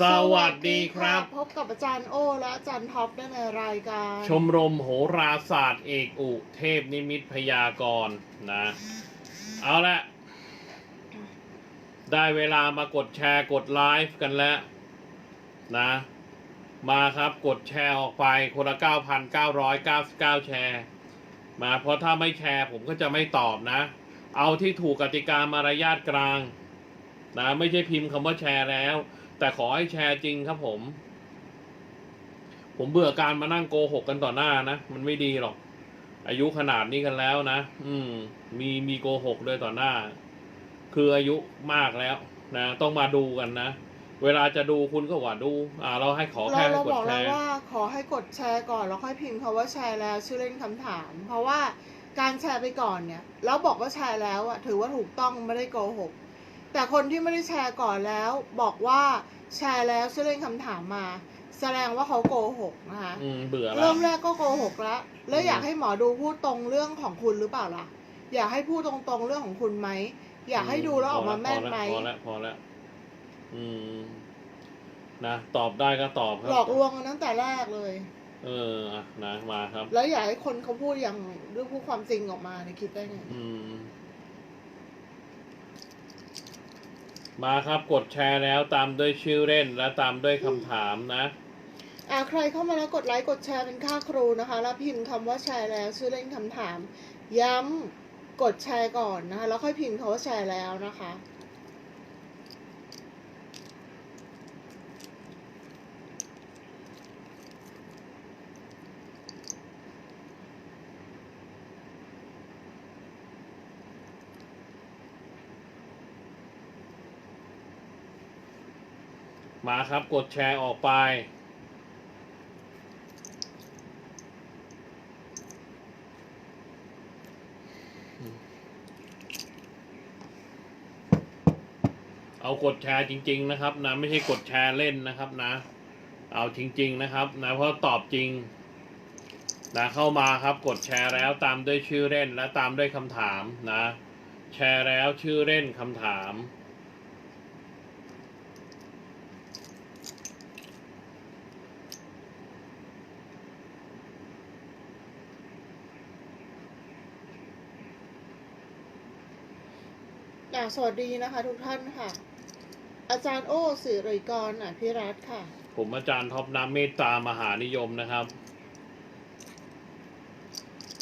สวัสดีครับ พบกับอาจารย์โอ และอาจารย์ท็อปได้ในรายการ ชมรมโหราศาสตร์เอกอุ เทพนิมิตพยากรณ์นะ เอาละได้เวลามากดแชร์กดไลฟ์กันแล้ว นะ มาครับกดแชร์ออกไปคนละ 9,999 แชร์ มาเพราะถ้าไม่แชร์ผมก็จะไม่ตอบนะ เอาที่ถูกกติกามารยาทกลาง นะ ไม่ใช่พิมพ์คำว่าแชร์แล้ว แต่ขอให้แชร์จริงครับผม ผมเบื่อการมานั่งโกหกกันต่อหน้านะ มันไม่ดีหรอก อายุขนาดนี้กันแล้วนะ อืม มีมีโกหกด้วยต่อหน้า คืออายุมากแล้วนะ ต้องมาดูกันนะ เวลาจะดูคุณก็ว่าดู อ่า เราให้ขอเราแค่ให้เรากบดอกแชแล้วร์ว่าขอให้กดแชร์ก่อนแล้วค่อยพิมพ์คำว่าแชร์แล้ว ชื่อเล่นคำถาม เพราะว่าการแชร์ไปก่อนเนี่ย แล้วบอกว่าแชร์แล้วอะถือว่าถูกต้องไม่ได้โกหก แต่คนที่ไม่ได้แชร์ก่อนแล้ว บอกว่าแชร์แล้วชื่อเล่นคำถามมา แสดงว่าเขาโกหกนะคะอืมเบื่อแล้เริ่วมแรกก็โกหกแล้วแล้วอืมอยากให้หมอดูพูดตรงเรื่องของคุณหรือเปล่าล่ะ อยากให้พูดตรงๆเรื่องของคุณไหมอยากให้ดูแล้วออกมาแม่นไหมพอแล้วพอแล้วพอแล้วอืม นะ ตอบได้ก็ตอบครัหลอกลวงกันตั้งแต่แรกเลย เอออะนะมาครับ แล้วอยากให้คนเขาพูดอย่างเรื่องพูดความจริงออกมาเนี่ยคิดได้ไง อืม มาครับกดแชร์แล้วตามด้วยชื่อเล่นและตามด้วยคำถามนะ อ่าใครเข้ามาแล้วกดไลค์กดแชร์เป็นค่าครูนะคะ แล้วพิมพ์คำว่าแชร์แล้ว ชื่อเล่นคำถาม ย้ำกดแชร์ก่อนนะคะ แล้วค่อยพิมพ์คำว่าแชร์แล้วนะคะ มาครับกดแชร์ออกไป เอากดแชร์จริง ๆ นะครับนะไม่ใช่กดแชร์เล่นนะครับนะ เอาจริง ๆ นะครับนะเพราะตอบจริงนะเข้ามาครับกดแชร์แล้วตามด้วยชื่อเล่นและตามด้วยคำถามนะ แชร์แล้วชื่อเล่นคำถาม อ่าสวัสดีนะคะทุกท่านค่ะ อาจารย์โอ้สิริกรอะพิรัตน์ค่ะ ผมอาจารย์ท็อปน้ำเมตตามหานิยมนะครับ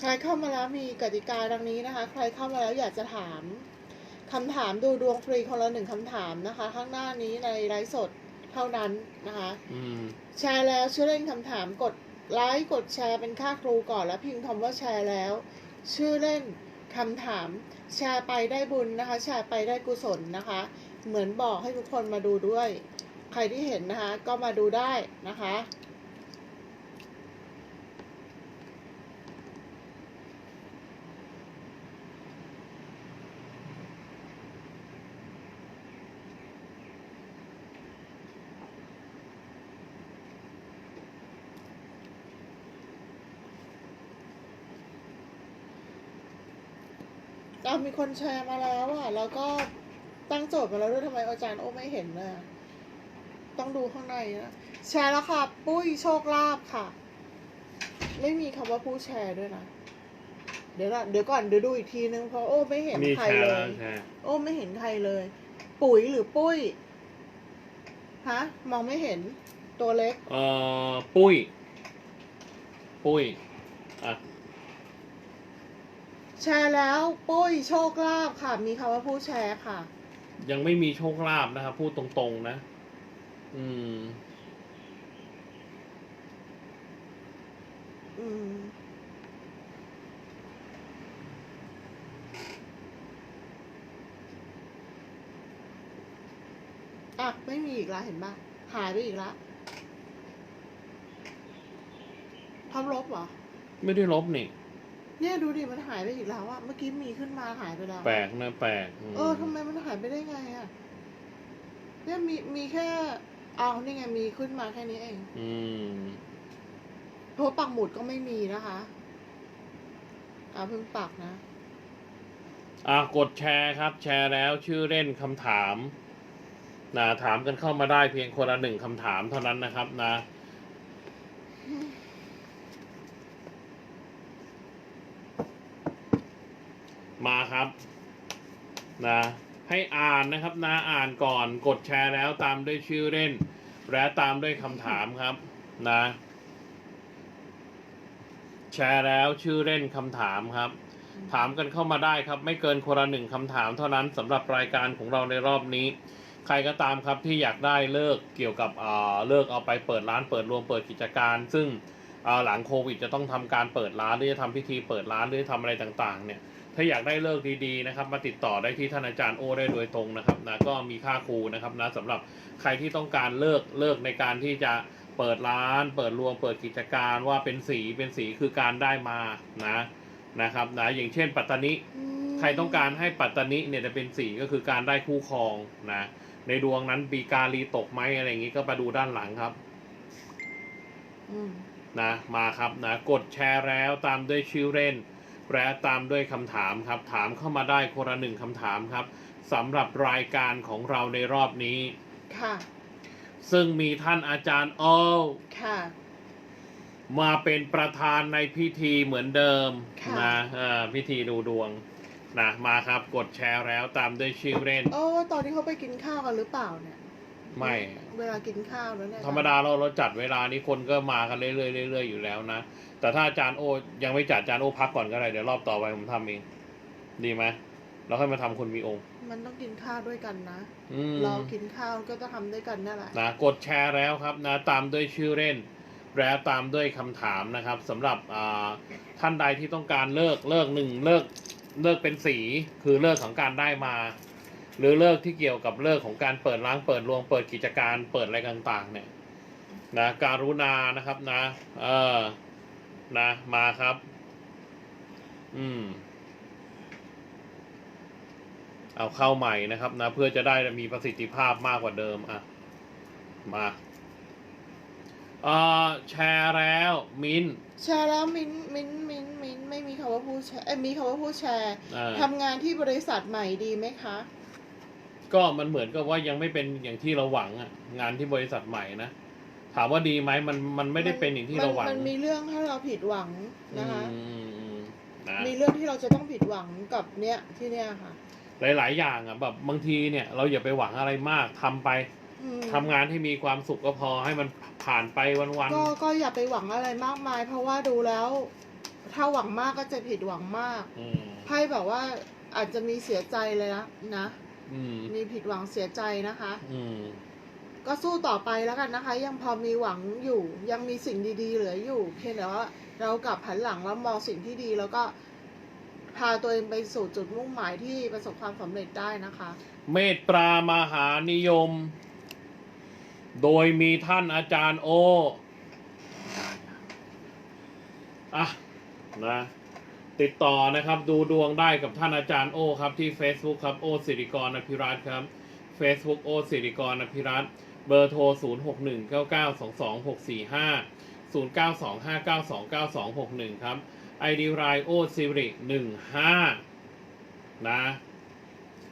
ใครเข้ามาแล้วมีกติกาดังนี้นะคะ ใครเข้ามาแล้วอยากจะถามคำถามดูดวงฟรีคนละหนึ่งคำถามนะคะ ข้างหน้านี้ในไลฟ์สดเท่านั้นนะคะอืมแชร์แล้วชื่อเล่นคำถามกดไลค์กดแชร์เป็นค่าครูก่อนแล้วพิมพ์คำว่าแชร์แล้ว ชื่อเล่น คำถาม แชร์ไปได้บุญนะคะ แชร์ไปได้กุศลนะคะ เหมือนบอกให้ทุกคนมาดูด้วย ใครที่เห็นนะคะ ก็มาดูได้นะคะ อะมีคนแชร์มาแล้วอะแล้วก็ตั้งโจทย์มาแล้วด้วยทำไมอาจารย์โอ้ไม่เห็นเลยอะต้องดูข้างในนะ แชร์แล้วค่ะ ปุ้ยโชคลาภค่ะ ไม่มีคำว่าผู้แชร์ด้วยนะ เดี๋ยวก่อนเดี๋ยวก่อนเดี๋ยวดูอีกทีนึงเพราะโอ้ไม่เห็นมีใครแชร์เลแล้วย แชร์โอ้ไม่เห็นใครเลย ปุ๋ยหรือปุ้ยฮะมองไม่เห็นตัวเล็ก เอ่อปุ้ย ปุ้ยอะ แชร์แล้วปุ้ยโชคลาภค่ะ มีคำว่าผู้แชร์ค่ะ ยังไม่มีโชคลาภนะครับพูดตรงๆนะ อืม อืม อะ ไม่มีอีกแล้วเห็นปะหายไปอีกแล้วทำลบเหรอ ไม่ได้ลบนี่ เนี่ยดูดิมันหายไปอีกแล้วอะเมื่อกี้มีขึ้นมาหายไปแล้ว แปลกนะแปลกมเออทำไมมันหายไปได้ไงอะเนี่ยมีมีแค่เอานี่ไงมีขึ้นมาแค่นี้เองอืมเพราะปักหมุดก็ไม่มีนะคะอ่าเพิ่งปักนะ อะกดแชร์ครับ แชร์แล้วชื่อเล่นคำถามนะถามกันเข้ามาได้เพียงคนละหนึ่งคำถามเท่านั้นนะครับนะ มาครับนะให้อ่านนะครับนะอ่านก่อนกดแชร์แล้วตามด้วยชื่อเล่น และตามด้วยคำถามครับนะแชร์แล้วชื่อเล่นคำถามครับ ถามกันเข้ามาได้ครับ ไม่เกินคนละหนึ่งคำถามเท่านั้นสำหรับรายการของเราในรอบนี้ ใครก็ตามครับที่อยากได้เลิกเกี่ยวกับเอ่อเลิกเอาไปเปิดร้านเปิดรวมเปิดกิจการ ซึ่ง หลังโควิดจะต้องทำการเปิดร้านหรือจะทำพิธีเปิดร้านหรือทำอะไรต่างๆเนี่ยถ้าอยากได้เลิกดีๆนะครับมาติดต่อได้ที่ท่านอาจารย์โอได้โดยตรงนะครับนะก็มีค่าครูนะครับนะสำหรับใครที่ต้องการเลิกเลิกในการที่จะเปิดร้าน เปิดรวมเปิดกิจการว่าเป็นสีเป็นสีคือการได้มานะนะครับนะอย่างเช่น ปัตตานิอืมใครต้องการให้ปัตตานิเนี่ยจะเป็นสีก็คือการได้คู่ครองนะในดวงนั้นปีการีตกไหมอะไรอย่างนี้ก็มาดูด้านหลังครับ อืม นะมาครับนะกดแชร์แล้วตามด้วยชื่อเล่น และตามด้วยคำถามครับ ถามเข้ามาได้คนละหนึ่งคำถามครับสำหรับรายการของเราในรอบนี้ ค่ะ ซึ่งมีท่านอาจารย์โอค่ะ มาเป็นประธานในพิธีเหมือนเดิมค่ะ นะเอ่อพิธีดูดวงนะมาครับกดแชร์แล้วตามด้วยชื่อเล่น โอ้ตอนนี้เขาไปกินข้าวกันหรือเปล่าเนี่ย ไม่ เวลากินข้าวแล้วเนี่ยธรรมดาเราเราจัดเวลานี้คนก็มากันเรื่อยๆเรื่อยๆอยู่แล้วนะ แต่ถ้าอาจารย์โอ ยังไม่จัดอาจารย์โอพักก่อนก็ได้เดี๋ยวรอบต่อไปผมทำเอง ดีไหมเราค่อยมาทำคนมีองค์ มันต้องกินข้าวด้วยกันนะอืมเรากินข้าวก็จะทำด้วยกันนั่นแหละนะกดแชร์แล้วครับนะตามด้วยชื่อเล่นแล้วตามด้วยคำถามนะครับสำหรับอ่าท่านใดที่ต้องการเลิกเลิกหนึ่งเลิกเลิกเป็นสีคือเลิกของการได้มา หรือเลิกที่เกี่ยวกับเลิกของการเปิดร้านเปิดรวงเปิดกิจการเปิดอะไรต่าง ๆ เนี่ยนะการุณานะครับนะ เออนะมาครับ อืม เอาเข้าใหม่นะครับนะ เพื่อจะได้มีประสิทธิภาพมากกว่าเดิมอะมาเอ่อแชร์แล้วมิ้นท์แชร์แล้วมิ้นมิ้นมิ้นมิ้นไม่มีคำว่าผู้แชร์เอ้ยมีคำว่าผู้แชร์อ่าทำงานที่บริษัทใหม่ดีไหมคะ ก็มันเหมือนกับว่ายังไม่เป็นอย่างที่เราหวังอะงานที่บริษัทใหม่นะถามว่าดีไหมมันมันไม่ได้เป็นอย่างที่เราหวัง มันมีเรื่องให้เราผิดหวังนะคะอืมอืมนะมีเรื่องที่เราจะต้องผิดหวังกับเนี้ยที่เนี้ยค่ะ หลาย ๆ อย่างอะแบบบางทีเนี่ยเราอย่าไปหวังอะไรมากทำไปอืมทำงานให้มีความสุขก็พอให้มันผ่านไปวันก็ก็อย่าไปหวังอะไรมากมาย เพราะว่าดูแล้ว ถ้าหวังมากก็จะผิดหวังมากๆอืมไพ่แบบว่าอาจจะมีเสียใจเลยนะนะ อืมมีผิดหวังเสียใจนะคะ อืมก็สู้ต่อไปแล้วกันนะคะ ยังพอมีหวังอยู่ ยังมีสิ่งดีๆ เหลืออยู่ เพียงแต่ว่าเรากลับหันหลังแล้วมองสิ่งที่ดีแล้วก็ พาตัวเองไปสู่จุดมุ่งหมายที่ประสบความสำเร็จได้นะคะ เมตตามหานิยม โดยมีท่านอาจารย์โอ อะ นะ ติดต่อนะครับดูดวงได้กับท่านอาจารย์โอครับที่ Facebook ครับโอสิริกรอภิรัตครับ Facebook โอสิริกรอภิรัตเบอร์โทร 0 6 1 9 9 2 2 6 4 5 0 9 2 5 9 2 9 2 6 1 ครับ ID รายโอสิริ15 นะ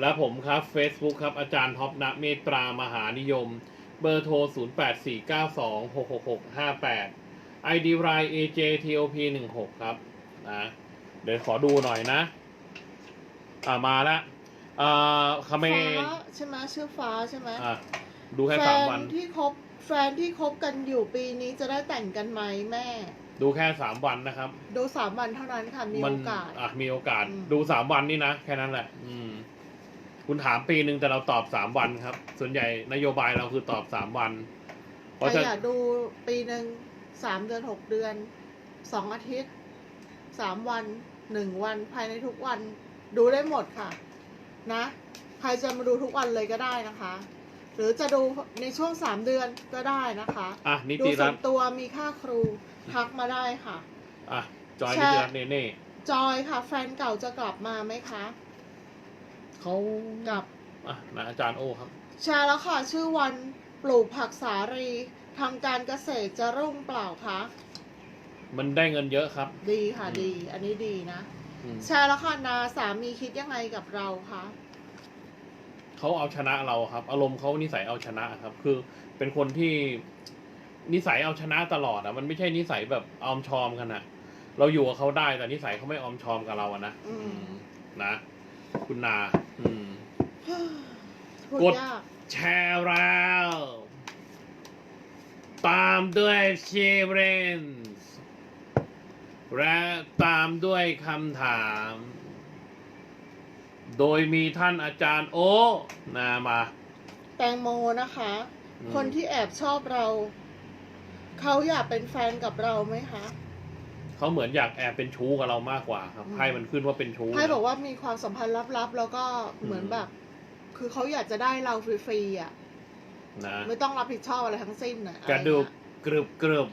และผมครับ Facebook ครับ อาจารย์ท็อปณเมตตามหานิยม เบอร์โทร 0849266658 ID ราย AJTOP16 ครับนะ เดี๋ยวขอดูหน่อยนะ อ่ามาละอ่าคาเมฟ้านใช่ไหมชื่อฟ้าใช่ไหมอะดูแค่แฟสามนวันที่คบแฟนที่คบกันอยู่ปีนี้จะได้แต่งกันไหมแม่ ดูแค่สามวันนะครับ ดูสามวันเท่านั้นค่ะมีมัโอกาส อะมีโอกาสอืม ดูสามวันนี่นะ แค่นั้นแหละ อืม คุณถามปีหนึ่งแต่เราตอบสามวันครับ ส่วนใหญ่นโยบายเราคือตอบสามวัน เพราะใครฉะอยากดูปีหนึ่งสามเดือนหกเดือนสองอาทิตย์ สามวันหนึ่งวันภายในทุกวันดูได้หมดค่ะนะใครจะมาดูทุกวันเลยก็ได้นะคะ หรือจะดูในช่วงสามเดือนก็ได้นะคะอะนิดูติส่รัวตนน์ตัวมีค่าครูทักมาได้ค่ะ อะจอยแชนิร์ติรัตน์เนเน่จอยค่ะ แฟนเก่าจะกลับมาไหมคะเขากลับ อะนะอาจารย์โอครับแชร์แล้วค่ะชื่อวันปลูกผักสาลีทำการเกษตรจะรุ่งเปล่าคะ มันได้เงินเยอะครับ ดีค่ะอืม ดี อันนี้ดีนะอืมแชร์แล้วค่ะนาสามีคิดยังไงกับเราคะเขาเอาชนะเราครับ อารมณ์เขานิสัยเอาชนะครับ คือเป็นคนที่นิสัยเอาชนะตลอดอะมันไม่ใช่นิสัยแบบออมชอมกันอะเราอยู่กับเขาได้แต่นิสัยเขาไม่ออมชอมกับเราอะนะอืมอืมนะ คุณนา อืม พูดกด ยากแชร์แล้ว ตามด้วยชีเรนส์ และตามด้วยคำถาม โดยมีท่านอาจารย์โอนามา แตงโมนะคะ อืม คนที่แอบชอบเรา เขาอยากเป็นแฟนกับเราไหมคะ เขาเหมือนอยากแอบเป็นชู้กับเรามากกว่าครับอืม ไพ่มันขึ้นว่าเป็นชู้ไพ่นะบอกว่ามีความสัมพันธ์ลับๆ แล้วก็เหมือนอืม แบบ คือเขาอยากจะได้เราฟรีๆอะ นะไม่ต้องรับผิดชอบอะไรทั้งสิ้นอะกระดูกอไเงี้ยกรึบกรึบ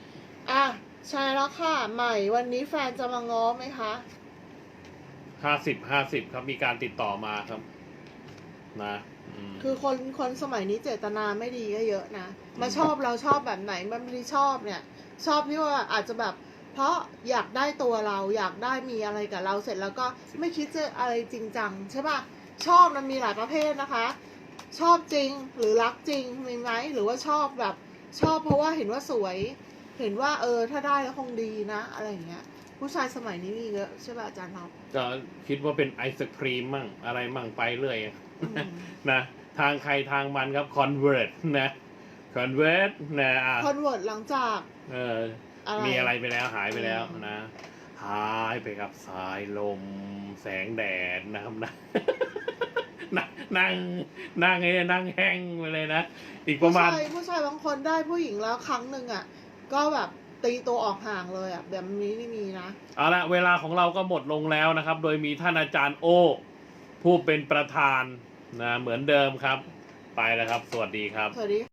อะ ใช่แล้วค่ะ ใหม่วันนี้แฟนจะมาง้อไหมคะ ห้าสิบห้าสิบครับมีการติดต่อมาครับ นะมคือคนคนสมัยนี้เจตนาไม่ดีก็เยอะนะ มาชอบเราชอบแบบไหนมันไม่ได้ชอบเนี่ย ชอบที่ว่าอาจจะแบบ เพราะอยากได้ตัวเราอยากได้มีอะไรกับเราเสร็จแล้วก็ไม่คิดจะอะไรจริงจังใช่ปะชอบมันมีหลายประเภทนะคะ ชอบจริงหรือรักจริงมีไหมหรือว่าชอบแบบ ชอบเพราะว่าเห็นว่าสวย เห็นว่าเออ ถ้าได้แล้วคงดีนะ อะไรอย่างเงี้ย ผู้ชายสมัยนี้มีเยอะใช่ป่ะอาจารย์เราก็คิดว่าเป็นไอศครีมมั่งอะไรมั่งไปเรื่อยอืมนะทางใครทางมันครับ convert นะ convert นะอะคอนเวิร์ตหลังจากเอออะไรมีอะไรไปแล้วหายไปแล้วอืมนะหายไปกับสายลมแสงแดดนะครับนะนั่งนั่งนั่งไอ้นั่งแห้งไปเลยนะ อีกประผู้มาณชายผู้ชายบางคนได้ผู้หญิงแล้วครั้งหนึ่งอะ ก็แบบตีตัวออกห่างเลยอะแบบนี้ไม่มีนะ เอาละเวลาของเราก็หมดลงแล้วนะครับ โดยมีท่านอาจารย์โอ ผู้เป็นประธานนะเหมือนเดิมครับ ไปแล้วครับ สวัสดีครับ สวัสดี